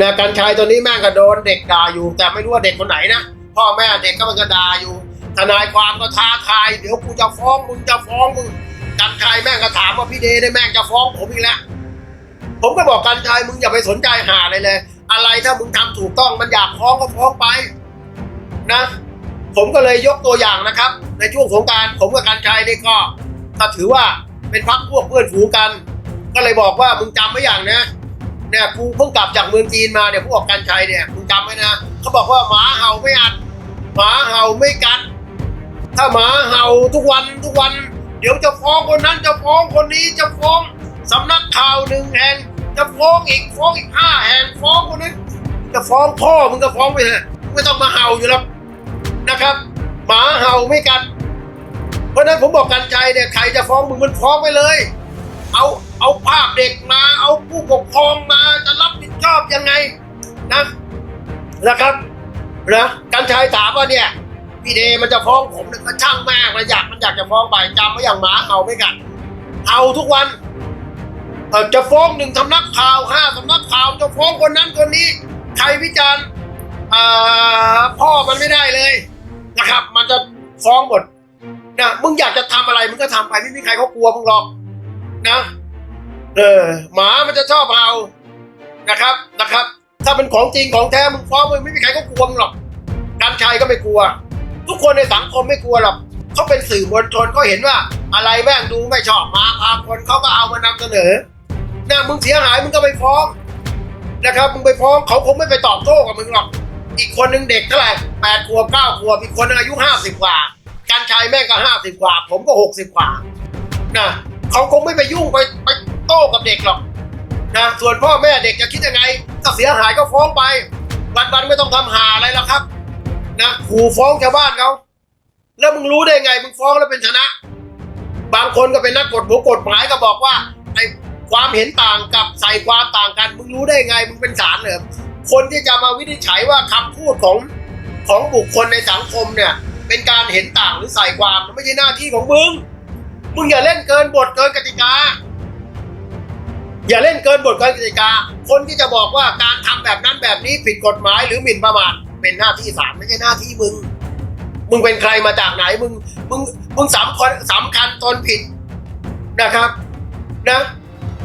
นะการชายตัวนี้แม่งก็โดนเด็กด่าอยู่ แต่ไม่รู้ว่าเด็กคนไหนนะพ่อแม่เด็กก็มันก็ด่าอยู่ ทนายความก็ท้าทายเดี๋ยวกูจะฟ้องมึงจะฟ้องมึงกันชายแม่งก็ถามว่าพี่เดได้แม่งจะฟ้องผมอีกแล้วผมก็บอกกันชายมึงอย่าไปสนใจหาอะไรเลย อะไรถ้ามึงทำถูกต้องมันอยากฟ้องก็ฟ้องไปนะ ผมก็เลยยกตัวอย่างนะครับ ในช่วงสงกรารผมกับกันชายนี่ก็ถ้าถือว่าเป็นพักพวกเพื่อนฝูงกัน ก็เลยบอกว่ามึงจำไว้อย่างนะ เนี่ยกูเพิ่งกลับจากเมืองจีนมาเนี่ยพวกกันชัยเนี่ยมึงจำไว้นะเขาบอกว่าหมาเห่าไม่อัดหมาเห่าไม่กัด ถ้าหมาเห่าทุกวันทุกวัน เดี๋ยวจะฟ้องคนนั้นจะฟ้องคนนี้จะฟ้องสำนักข่าวหนึ่งแห่งจะฟ้องอีกฟ้องอีกห้าแห่งฟ้องคนนั้นจะฟ้องพ่อมึงก็ฟ้องไปเถอะไม่ต้องมาเห่าอยู่แล้วนะครับ หมาเห่าไม่กัด เพราะนั้นผมบอกกันชัยเนี่ยใครจะฟ้องมึงมันฟ้องไปเลย เอาเอาภาพเด็กมาเอาผู้ปกครองมา ยังไงนะนะครับนะกันชัยถามว่าเนี่ยพี่เดมันจะฟ้องผมเนี่ยก็ช่างม่งมันอยากมันอยากจะฟ้องไปจำไว้อย่างหมาเอาไม่กันเอาทุกวันเออจะฟ้องหนึ่งสำนักข่าวห้าสำนักข่าวจะฟ้องคนนั้นคนนี้ใครวิจารณ์พ่อมันไม่ได้เลยนะครับ มันจะฟ้องหมดนะมึงอยากจะทำอะไรมึงก็ทำไปไม่มีใครเขากลัวมึงหรอกนะ เออหมามันจะชอบเอา นะครับนะครับ ถ้าเป็นของจริงของแท้มึงฟ้องมึงไม่มีใครก็กลัวมึงหรอกการชัยก็ไม่กลัว ทุกคนในสังคมไม่กลัวหรอกเขาเป็นสื่อมวลชนเขาเห็นว่า อะไรแม่งดูไม่ชอบมาพาคนเขาก็เอามานำเสนอนะมึงเสียหายมึงก็ไปฟ้องนะครับมึงไปฟ้องเขาคงไม่ไปตอบโต้กับมึงหรอก อีกคนหนึ่งเด็กเท่าไหร่แปดขวบเก้าขวบอีกคนนึงอายุห้าสิบกว่าการชัยแม่งก็ห้าสิบกว่า ผมก็หกสิบกว่านะเขาคงไม่ไปยุ่งไปไปโต้กับเด็กหรอก นะส่วนพ่อแม่เด็กจะคิดยังไงถ้าเสียหายก็ฟ้องไปวันวันๆไม่ต้องทำหาอะไรแล้วครับนะขู่ฟ้องชาวบ้านเขาแล้วมึงรู้ได้ไงมึงฟ้องแล้วเป็นชนะ บางคนก็เป็นนักกฎหมายกฎหมายก็บอกว่าไอ้ความเห็นต่างกับใส่ความต่างกัน มึงรู้ได้ไงมึงเป็นศาลเหรอคนที่จะมาวินิจฉัยว่าคำพูดของของบุคคลในสังคมเนี่ย เป็นการเห็นต่างหรือใส่ความมันไม่ใช่หน้าที่ของมึง มึงอย่าเล่นเกินบทเกินกติกา อย่าเล่นเกินบทเกินกติกา คนที่จะบอกว่าการทำแบบนั้นแบบนี้ผิดกฎหมายหรือหมิ่นประมาทเป็นหน้าที่ศาลไม่ใช่หน้าที่มึง มึงเป็นใครมาจากไหนมึงมึงมึงสำคัญสำคัญตนผิดนะครับนะ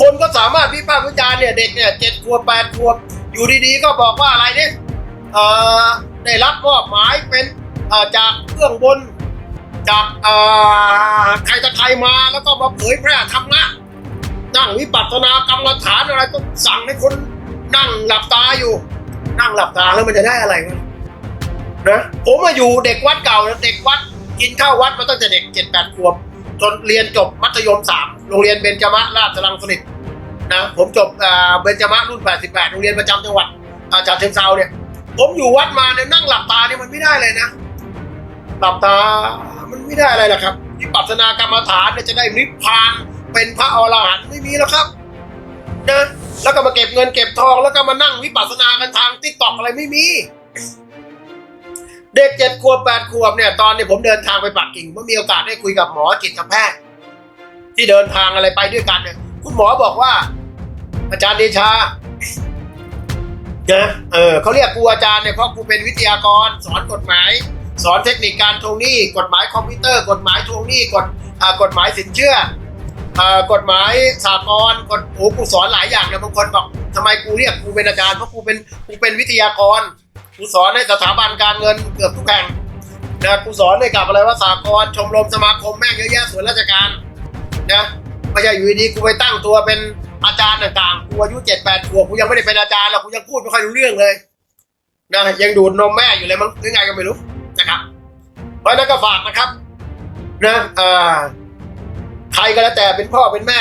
คนก็สามารถวิพากษ์วิจารณ์เนี่ยเด็กเนี่ยเจ็ดขวบแปดขวบอยู่ดีๆ ก็บอกว่าอะไรเนี่ยเอ่อได้รับมอบหมายเป็นจากเบื้องบนจากเออใครจะใครมาแล้วก็มาเผยแพร่ธรรมะ นั่งวิปัสสนากรรมฐานอะไรก็สั่งให้คนนั่งหลับตาอยู่ นั่งหลับตาแล้วมันจะได้อะไรวะนะผมมาอยู่เด็กวัดเก่าเด็กวัดกินข้าววัดมาตั้งแต่เด็กเจ็ดแปดขวบจนเรียนจบมัธยมสามโรงเรียนเบญจมะราชลังสฤษดิ์นะผมจบเบญจมะรุ่นแปดสิบแปดโรงเรียนประจำจังหวัดอาจารย์เชิงเซาเนี่ย ผมอยู่วัดมาเนี่ยนั่งหลับตาเนี่ยมันไม่ได้เลยนะ หลับตามันไม่ได้อะไรหรอกครับวิปัสสนากรรมฐานเนี่ยจะได้นิพพาน เป็นพระอรหันต์ไม่มีแล้วครับนะแล้วก็มาเก็บเงินเก็บทองแล้วก็มานั่งวิปัสสนากันทางติ๊กตอกอะไรไม่มี เด็กเจ็ดขวบแปดขวบเนี่ยตอนนี้ผมเดินทางไปปักกิ่งผมมีโอกาสได้คุยกับหมอจิตแพทย์ที่เดินทางอะไรไปด้วยกันเนี่ยคุณหมอบอกว่า อาจารย์เดชานะเออเขาเรียกกูอาจารย์เนี่ยเพราะกูเป็นวิทยากร สอนกฎหมาย สอนเทคนิคการทวงหนี้ กฎหมายคอมพิวเตอร์ กฎหมายทวงหนี้กฎกฎหมายสินเชื่อ กฎหมายสากลกฎโอ้กูสอนหลายอย่างเนี่ยบางคนบอกทำไมกูเรียกกูเป็นอาจารย์เพราะกูเป็นกูเป็นวิทยากรกูสอนในสถาบันการเงินเกือบทุกแห่งนะกูสอนในกับอะไรว่าสากลชมรมสมาคมแม่งเยอะแยะส่วนราชการนะไม่ใช่อยู่ดีๆกูไปตั้งตัวเป็นอาจารย์ต่างๆ กูอายุเจ็ดแปดขวบกูยังไม่ได้เป็นอาจารย์หรอกกูยังพูดไม่ค่อยรู้เรื่องเลยนะยังดูดนมแม่อยู่เลยมั้งหรือไงก็ไม่รู้นะครับ เพราะนั้นก็ฝากนะครับนะเอ่อ ใครก็แล้วแต่เป็นพ่อเป็นแม่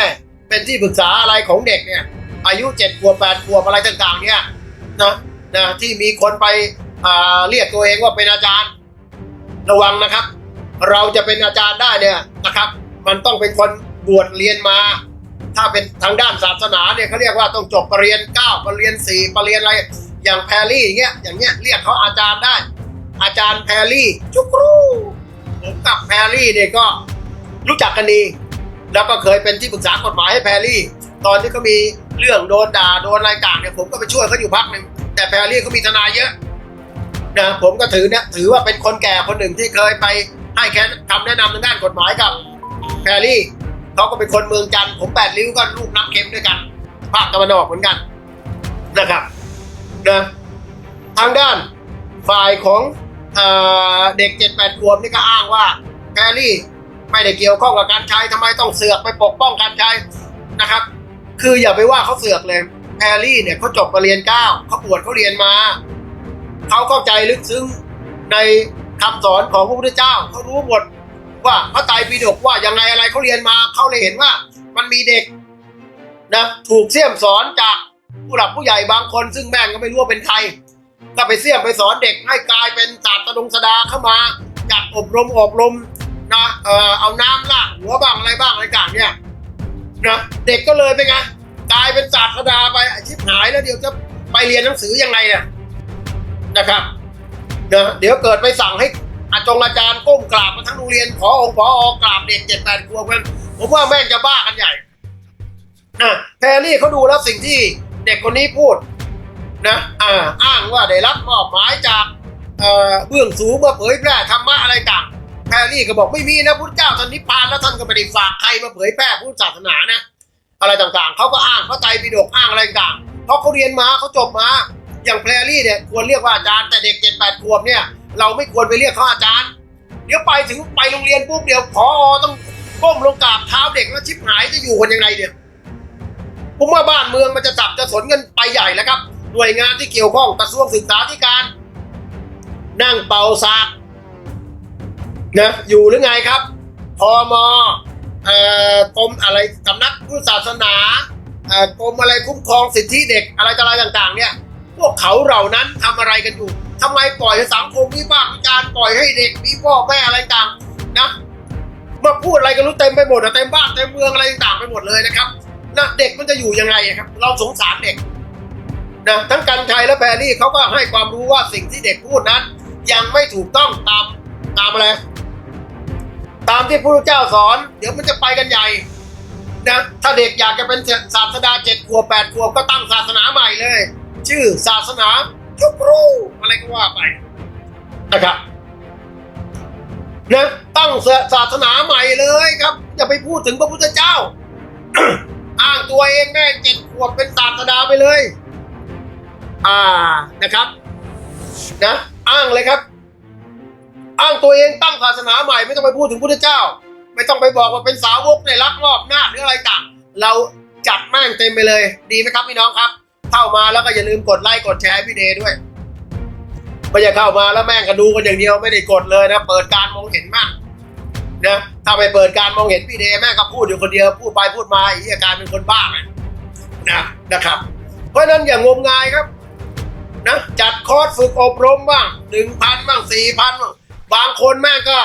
เป็นที่ปรึกษาอะไรของเด็กเนี่ย อายุเจ็ดขวบแปดขวบอะไรต่างๆ เนี่ยนะนะที่มีคนไปเรียกตัวเองว่าเป็นอาจารย์ ระวังนะครับ เราจะเป็นอาจารย์ได้เนี่ยนะครับ มันต้องเป็นคนบวชเรียนมา ถ้าเป็นทางด้านศาสนาเนี่ยเขาเรียกว่าต้องจบปรริญญาเก้าปรริญญาสี่ปรริญญาอะไรอย่างแพรรี่อย่างเงี้ยอย่างเงี้ยเรียกเขาอาจารย์ได้ อาจารย์แพรรี่จุกรูผมกับแพรรี่เนี่ยก็รู้จักกันดี แล้วก็เคยเป็นที่ปรึกษากฎหมายให้แพรรี่ ตอนที่เขามีเรื่องโดนด่าโดนอะไรต่างเนี่ยผมก็ไปช่วยเขาอยู่พักหนึ่งแต่แพรรี่เขามีทนายเยอะนะผมก็ถือเนี่ยถือว่าเป็นคนแก่คนหนึ่งที่เคยไปให้แค่คำแนะนำทางด้านกฎหมายกับแพรรี่เขาก็เป็นคนเมืองจันทร์ผมแปดริ้วก็ลูกน้ำเค็มด้วยกันภาคตะวันออกเหมือนกันนะครับนะทางด้านฝ่ายของเอเด็กเจ็ดแปดขวบนี่ก็อ้างว่าแพรรี่ ไม่ได้เกี่ยวข้องกับการใช้ทำไมต้องเสือกไปปกป้องการใช้นะครับ คืออย่าไปว่าเขาเสือกเลยแพรรี่เนี่ยเขาจบปรริญญาเก้าเขาปวดเขาเรียนมาเขาเข้าใจลึกซึ้งในคำสอนของพระพุทธเจ้าเขารู้หมดว่าพระไตรปิฎกว่ายังไงอะไรเขาเรียนมาเขาเลยเห็นว่า มันมีเด็กนะถูกเสี่ยมสอนจากผู้หลักผู้ใหญ่บางคนซึ่งแม่งก็ไม่รู้ว่าเป็นใครก็ไปเสี่ยมไปสอนเด็กให้กลายเป็นศาสตร์ตรงสดาเข้ามาจัดอบรมอบรม นะเอ่อเอาน้ำละหัวบ้างอะไรบ้างอะไรต่างเนี่ยนะเด็กก็เลยเป็นไงกลายเป็นศาสตร์ดาไปอ้ชิบหายแล้วเดี๋ยวจะไปเรียนหนังสือยังไงเนี่ยนะครับนะเดี๋ยวเกิดไปสั่งให้อาจงอาจารย์ก้มกราบมาทั้งโรงเรียนขอองค์ขออกราบเด็กเจ็ดแปดขวบกันผมว่าแม่งจะบ้ากันใหญ่นะแพรรี่เขาดูแล้วสิ่งที่เด็กคนนี้พูดนะอ่าอ้างว่าได้รับมอบหมายจากเอ่อเบื้องสูงมาเผยแพร่ธรรมะอะไรต่าง รรี่ก็บอกไม่มีนะพุทธเจ้าท่านนิพพานแล้วท่านก็ไม่ได้ฝากใครมาเผยแพร่พุทธศาสนานะอะไรต่างๆเขาก็อ้างพระไตรปิฎกอ้างอะไรต่างเพราะเขาเรียนมาเขาจบมา อย่างแพรรี่เนี่ยควรเรียกว่าอาจารย์แต่เด็กเจ็ดแปดขวบเนี่ยเราไม่ควรไปเรียกเขาอาจารย์ เดี๋ยวไปถึงไปโรงเรียนปุ๊บเดี๋ยวพอต้องก้มลงกราบเท้าเด็กแล้วชิบหายจะอยู่กันยังไงเนี่ยผมว่าบ้านเมืองมันจะจับจะสนกันไปใหญ่แล้วครับ หน่วยงานที่เกี่ยวข้องกระทรวงศึกษาธิการ นั่งเป่าสาก นะอยู่หรือไงครับพอมอกรมอะไรสำนักพุทธศาสนากรมอะไรคุ้มครองสิทธิเด็กอะไรต่อะไรต่าง ๆ เนี่ย พวกเขาเหล่านั้นทำอะไรกันอยู่ทำไมปล่อยให้สังคมวิพากษ์วิจารณ์ปล่อยให้เด็กมีพ่อแม่อะไรต่างนะมาพูดอะไรกันรู้เต็มไปหมดเต็มบ้านเต็มเมืองอะไรต่างไปหมดเลยนะครับนะเด็กมันจะอยู่ยังไงครับ เราสงสารเด็กนะทั้งกันชัยและแพรรี่เขาก็ให้ความรู้ว่าสิ่งที่เด็กพูดนั้น ยังไม่ถูกต้องตามตามอะไรามที่พระพุทธเจ้าสอน เดี๋ยวมันจะไปกันใหญ่นะถ้าเด็กอยากจะเป็นศาสดาเจ็ดขวบแปดขวบก็ตั้งศาสนาใหม่เลย ชื่อศาสนายุครูอะไรก็ว่าไปนะครับนะตั้งศาสนาใหม่เลยครับอย่าไปพูดถึงพระพุทธเจ้า อ้างตัวเองแม่เจ็ดขวบเป็นศาสดาไปเลย อ่านะครับ นะ อ้างเลยครับ อ้างตัวเองตั้งศาสนาใหม่ไม่ต้องไปพูดถึงพุทธเจ้า ไม่ต้องไปบอกว่าเป็นสาวกในรักรอบหน้าหรืออะไรต่าง เราจัดแม่งเต็มไปเลย ดีไหมครับพี่น้องครับ เข้ามาแล้วก็อย่าลืมกดไลค์กดแชร์พี่เดย์ด้วยไม่อย่าเข้ามาแล้วแม่งก็ดูกันอย่างเดียวไม่ได้กดเลยนะ เปิดการมองเห็นมากนะถ้าไปเปิดการมองเห็นพี่เดย์แม่งก็พูดอยู่คนเดียวพูดไปพูดมาอ้เหี้ยกายเป็นคนบ้าเลยนะนะครับ เพราะฉะนั้นอย่างงมงายครับนะจัดคอร์สฝึกอบรมบ้างหนึ่งพันบ้างสี่พันบ้าง บางคนแม่งก็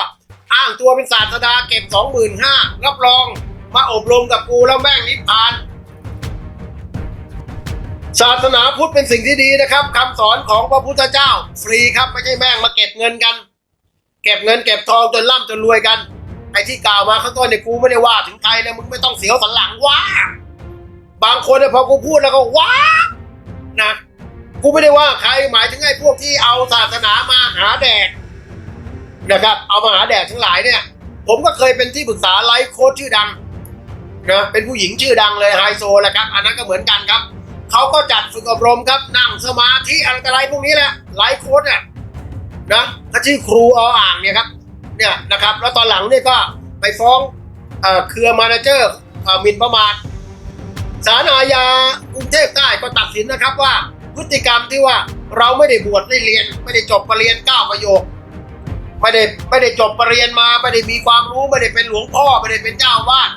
อ้างตัวเป็นศาสดาเก็บสองหมื่นห้ารับรองมาอบรมกับกูแล้วแม่งนิพพาน ศาสนาพุทธเป็นสิ่งที่ดีนะครับคำสอนของพระพุทธเจ้า ฟรีครับไม่ใช่แม่งมาเก็บเงินกัน เก็บเงินเก็บทองจนร่ำจนรวยกันไอ้ที่กล่าวมาข้างต้นเนี่ยกูไม่ได้ว่าถึงใครนะมึงไม่ต้องเสียวสันหลังว้าบางคนเนี่ยพอกูพูดแล้วก็ว้านะกูไม่ได้ว่าใครหมายถึงไอ้พวกที่เอาศาสนามาหาแดก นะครับ เอามาหาแดกทั้งหลายเนี่ย ผมก็เคยเป็นที่ปรึกษาไลฟ์โค้ชชื่อดังนะเป็นผู้หญิงชื่อดังเลยไฮโซแหละครับ อันนั้นก็เหมือนกันครับเขาก็จัดฝึกอบรมครับนั่งสมาธิอะไรอะไรพวกนี้แหละไลฟ์โค้ชเนี่ยนะเขาชื่อครูออ่างเนี่ยครับเนี่ยนะครับ แล้วตอนหลังเนี่ยก็ไปฟ้องเอ่อเครือมาเนเจอร์มินประมาทศาลอาญากรุงเทพใต้ก็ตัดสินนะครับว่าพฤติกรรมที่ว่าเราไม่ได้บวชได้เรียน ไม่ได้จบปรริญญาเก้าประโยค ไม่ได้ไม่ได้จบปรริญญามาไม่ได้มีความรู้ไม่ได้เป็นหลวงพ่อไม่ได้เป็นเจ้าวาส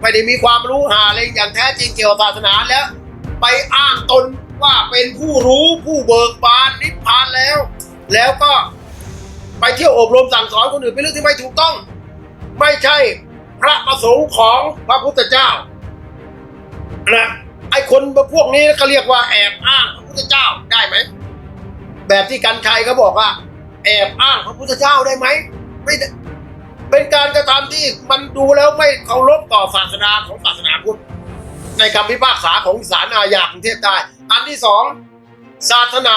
ไม่ได้มีความรู้หาอะไรอย่างแท้จริงเกี่ยวกับศาสนาแล้ว ไปอ้างตนว่าเป็นผู้รู้ผู้เบิกบานนิพพานแล้ว แล้วก็ไปเที่ยวอบรมสั่งสอนคนอื่นเป็นเรื่องที่ไม่ถูกต้อง ไม่ใช่พระประสงค์ของพระพุทธเจ้านะไอ้คนพวกนี้ก็เรียกว่าแอบอ้างพระพุทธเจ้าได้ไหมแบบที่กันชัยเขาบอกว่า แอบอ้างพระพุทธเจ้าได้ไหมไม่เป็นการกระทำที่มันดูแล้วไม่เคารพต่อศาสนาของศาสนาพุทธในคำพิพากษาของศาลอาญากรุงเทพได้ อันที่สองศาสนา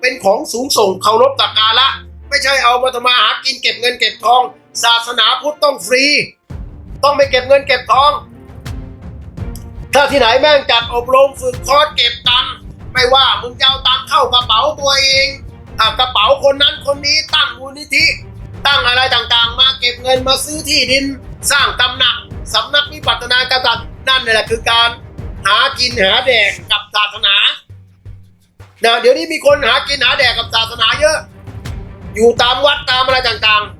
เป็นของสูงส่งเคารพสักการะไม่ใช่เอามาทำมาหากินเก็บเงินเก็บทอง ศาสนาพุทธต้องฟรี ต้องไม่เก็บเงินเก็บทอง ถ้าที่ไหนแม่งจัดอบรมฝึกคอร์สเก็บตังค์ไม่ว่ามึงจะเอาตังค์เข้ากระเป๋าตัวเอง อะกระเป๋าคนนั้นคนนี้ตั้งมูลนิธิ ตั้งอะไรต่างๆ มาเก็บเงินมาซื้อที่ดิน สร้างตำหนักสำนักวิปัสสนากษัตริย์นั่นแหละคือการหากินหาแดกกับศาสนาเดี๋ยวเดี๋ยวนี้มีคนหากินหาแดกกับศาสนาเยอะ อยู่ตามวัดตามอะไรต่างๆ